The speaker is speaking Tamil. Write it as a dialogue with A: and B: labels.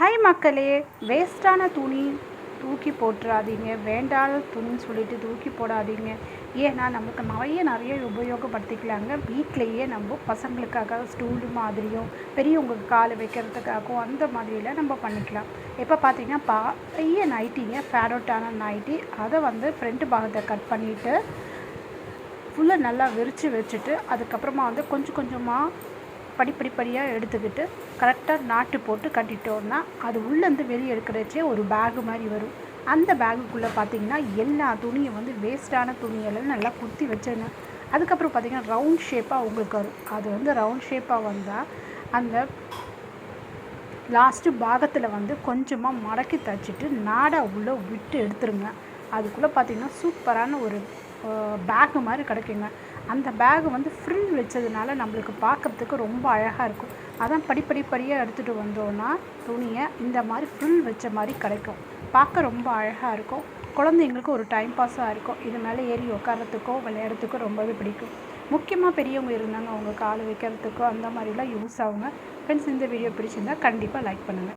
A: ஹாய் மக்களே வேஸ்ட்டான துணி தூக்கி போட்டுறாதீங்க. வேண்டாத துணின்னு சொல்லிட்டு தூக்கி போடாதீங்க. ஏன்னா நமக்கு நிறைய நிறைய உபயோகப்படுத்திக்கலாங்க. வீட்டிலையே நம்ம பசங்களுக்காக ஸ்டூலு மாதிரியும் பெரியவங்க கால் வைக்கிறதுக்காகவும் அந்த மாதிரியெல்லாம் நம்ம பண்ணிக்கலாம். இப்போ பார்த்தீங்கன்னா பழைய நைட்டிங்க ஃபேரோட்டான நைட்டி அதை வந்து ஃப்ரண்ட் பாகத்தை கட் பண்ணிவிட்டு ஃபுல்லாக நல்லா விரித்து வச்சுட்டு அதுக்கப்புறமா வந்து கொஞ்சம் கொஞ்சமாக படிப்படிப்படியாக எடுத்துக்கிட்டு கரெக்டாக நாட்டு போட்டு கட்டிட்டோம்னா அது உள்ளேருந்து வெளியே எடுக்கிறச்சே ஒரு பேகு மாதிரி வரும். அந்த பேகுக்குள்ளே பார்த்தீங்கன்னா எல்லா துணியும் வந்து வேஸ்ட்டான துணியெல்லாம் நல்லா குத்தி வச்சிருங்க அதுக்கப்புறம் பார்த்திங்கன்னா ரவுண்ட் ஷேப்பாக உங்களுக்கு வரும். அது வந்து ரவுண்ட் ஷேப்பாக வந்தால் அந்த லாஸ்ட்டு பாகத்தில் வந்து கொஞ்சமாக மடக்கி தச்சுட்டு நாடா உள்ளே விட்டு எடுத்துருங்க. அதுக்குள்ளே பார்த்தீங்கன்னா சூப்பரான ஒரு பேக்கு மாதிரி கிடைக்குங்க. அந்த பேகு வந்து ஃப்ரில் வச்சதுனால நம்மளுக்கு பார்க்குறதுக்கு ரொம்ப அழகாக இருக்கும். அதான் படிப்படிப்படியாக எடுத்துகிட்டு வந்தோன்னா துணியை இந்த மாதிரி ஃப்ரில் வச்ச மாதிரி கிடைக்கும். பார்க்க ரொம்ப அழகாக இருக்கும். குழந்தைங்களுக்கு ஒரு டைம் பாஸாக இருக்கும். இது மேலே ஏறி உட்காரத்துக்கோ விளையாடுறதுக்கோ ரொம்பவே பிடிக்கும். முக்கியமாக பெரியவங்க இருந்தாங்க. அவங்க கால் வைக்கிறதுக்கோ அந்த மாதிரிலாம் யூஸ் ஆகுங்க. ஃப்ரெண்ட்ஸ் இந்த வீடியோ பிடிச்சிருந்தா கண்டிப்பாக லைக் பண்ணுங்கள்